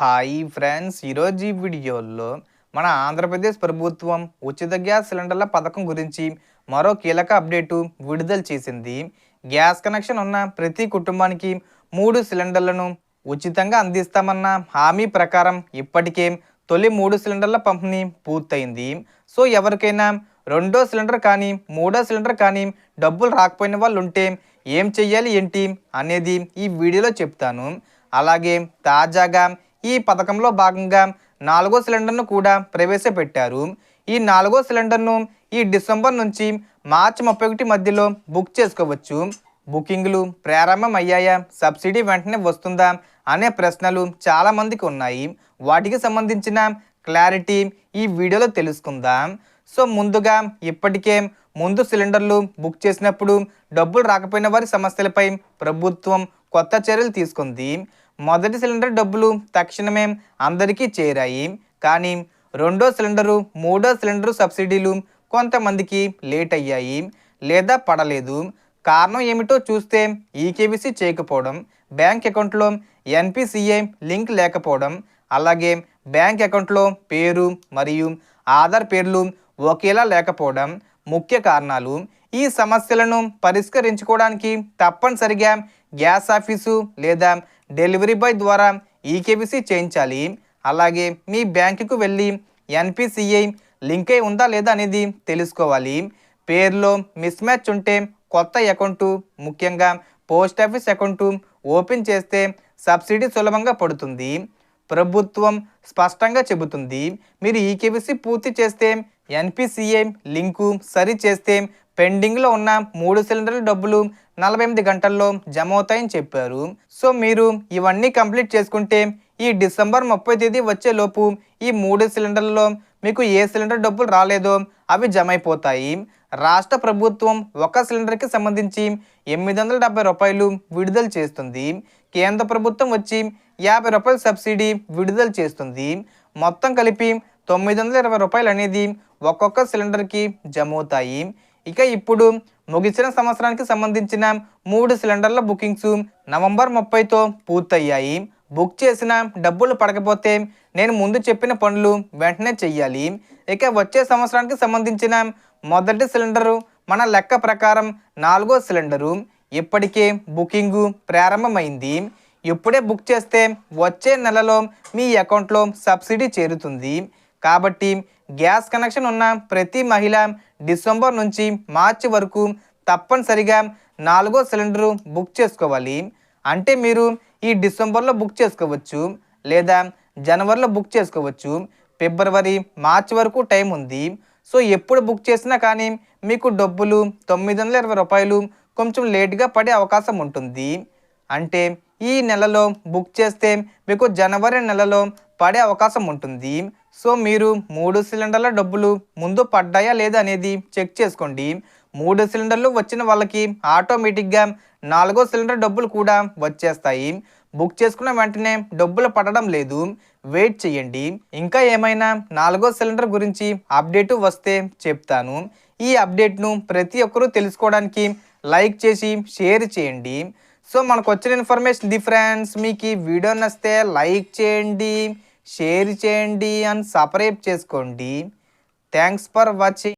Hi friends. ఈరోజు ఈ వీడియోలో మన ఆంధ్రప్రదేశ్ ప్రభుత్వం ఉచిత గ్యాస్ సిలిండర్ల పథకం గురించి మరో కీలక అప్డేటు విడుదల చేసింది. గ్యాస్ కనెక్షన్ ఉన్న ప్రతి కుటుంబానికి మూడు సిలిండర్లను ఉచితంగా అందిస్తామన్న హామీ ప్రకారం ఇప్పటికే తొలి మూడు సిలిండర్ల పంపిణీ పూర్తయింది. సో ఎవరికైనా రెండో సిలిండర్ కానీ మూడో సిలిండర్ కానీ డబ్బులు రాకపోయిన వాళ్ళు ఉంటే ఏం చెయ్యాలి ఏంటి అనేది ఈ వీడియోలో చెప్తాను. అలాగే తాజాగా ఈ పథకంలో భాగంగా నాలుగో సిలిండర్ను కూడా ప్రవేశపెట్టారు. ఈ నాలుగో సిలిండర్ను ఈ డిసెంబర్ నుంచి మార్చి ముప్పై ఒకటి మధ్యలో బుక్ చేసుకోవచ్చు. బుకింగ్లు ప్రారంభం అయ్యాయా సబ్సిడీ వెంటనే వస్తుందా? అనే ప్రశ్నలు చాలా మందికి ఉన్నాయి. వాటికి సంబంధించిన క్లారిటీ ఈ వీడియోలో తెలుసుకుందాం. సో ముందుగా ఇప్పటికే ముందు సిలిండర్లు బుక్ చేసినప్పుడు డబ్బులు రాకపోయిన వారి సమస్యలపై ప్రభుత్వం కొత్త చర్యలు తీసుకుంది. మొదటి సిలిండర్ డబ్బులు తక్షణమే అందరికీ చేరాయి. కానీ రెండో సిలిండరు మూడో సిలిండరు సబ్సిడీలు కొంతమందికి లేట్ అయ్యాయి లేదా పడలేదు. కారణం ఏమిటో చూస్తే ఈకేబీసీ చేయకపోవడం బ్యాంక్ అకౌంట్లో ఎన్పిసిఐ లింక్ లేకపోవడం అలాగే బ్యాంక్ అకౌంట్లో పేరు మరియు ఆధార్ పేర్లు ఒకేలా లేకపోవడం ముఖ్య కారణాలు. ఈ సమస్యలను పరిష్కరించుకోవడానికి తప్పనిసరిగా గ్యాస్ ఆఫీసు లేదా డెలివరీ బాయ్ ద్వారా ఈకేబీసీ చేయించాలి. అలాగే మీ బ్యాంకుకు వెళ్ళి ఎన్పిసిఐ లింక్ అయి ఉందా లేదా అనేది తెలుసుకోవాలి. పేర్లో మిస్ మ్యాచ్ ఉంటే కొత్త అకౌంటు ముఖ్యంగా పోస్ట్ ఆఫీస్ అకౌంటు ఓపెన్ చేస్తే సబ్సిడీ సులభంగా పడుతుంది. ప్రభుత్వం స్పష్టంగా చెబుతుంది మీరు ఈకేబీసీ పూర్తి చేస్తే ఎన్పిసిఐ లింకు సరి చేస్తే పెండింగ్లో ఉన్న మూడు సిలిండర్ల డబ్బులు నలభై ఎనిమిది గంటల్లో జమ అవుతాయని చెప్పారు. సో మీరు ఇవన్నీ కంప్లీట్ చేసుకుంటే ఈ డిసెంబర్ ముప్పై తేదీ వచ్చేలోపు ఈ మూడు సిలిండర్లలో మీకు ఏ సిలిండర్ డబ్బులు రాలేదో అవి జమ అయిపోతాయి రాష్ట్ర ప్రభుత్వం ఒక సిలిండర్కి సంబంధించి ఎనిమిది వందల డెబ్బై రూపాయలు విడుదల చేస్తుంది. కేంద్ర ప్రభుత్వం వచ్చి యాభై రూపాయల సబ్సిడీ విడుదల చేస్తుంది. మొత్తం కలిపి తొమ్మిది వందల ఇరవై రూపాయలు అనేది ఒక్కొక్క సిలిండర్కి జమ అవుతాయి ఇక ఇప్పుడు ముగిసిన సంవత్సరానికి సంబంధించిన మూడు సిలిండర్ల బుకింగ్స్ నవంబర్ ముప్పైతో పూర్తయ్యాయి. బుక్ చేసిన డబ్బులు పడకపోతే నేను ముందు చెప్పిన పనులు వెంటనే చెయ్యాలి. ఇక వచ్చే సంవత్సరానికి సంబంధించిన మొదటి సిలిండరు మన లెక్క ప్రకారం నాలుగో సిలిండరు. ఇప్పటికే బుకింగు ప్రారంభమైంది. ఇప్పుడే బుక్ చేస్తే వచ్చే నెలలో మీ అకౌంట్లో సబ్సిడీ చేరుతుంది. కాబట్టి గ్యాస్ కనెక్షన్ ఉన్న ప్రతి మహిళ డిసెంబర్ నుంచి మార్చి వరకు తప్పనిసరిగా నాలుగో సిలిండరు బుక్ చేసుకోవాలి. అంటే మీరు ఈ డిసెంబర్లో బుక్ చేసుకోవచ్చు లేదా జనవరిలో బుక్ చేసుకోవచ్చు. ఫిబ్రవరి మార్చి వరకు టైం ఉంది. సో ఎప్పుడు బుక్ చేసినా కానీ మీకు డబ్బులు తొమ్మిది వందల ఇరవై రూపాయలు కొంచెం లేట్గా పడే అవకాశం ఉంటుంది. అంటే ఈ నెలలో బుక్ చేస్తే మీకు జనవరి నెలలో పడే అవకాశం ఉంటుంది. సో మీరు మూడు సిలిండర్ల డబ్బులు ముందు పడ్డాయా లేదా అనేది చెక్ చేసుకోండి. మూడు సిలిండర్లు వచ్చిన వాళ్ళకి ఆటోమేటిక్గా నాలుగో సిలిండర్ డబ్బులు కూడా వచ్చేస్తాయి. బుక్ చేసుకున్న వెంటనే డబ్బులు పడడం లేదు. వెయిట్ చేయండి. ఇంకా ఏమైనా నాలుగో సిలిండర్ గురించి అప్డేటు వస్తే చెప్తాను. ఈ అప్డేట్ను ప్రతి ఒక్కరూ తెలుసుకోవడానికి లైక్ చేసి షేర్ చేయండి. సో మనకు వచ్చిన ఇన్ఫర్మేషన్ ది ఫ్రెండ్స్ మీకు ఈ వీడియో నచ్చితే లైక్ చేయండి. షేర్ చేయండి అండ్ సపరేట్ చేసుకోండి. Thanks for watching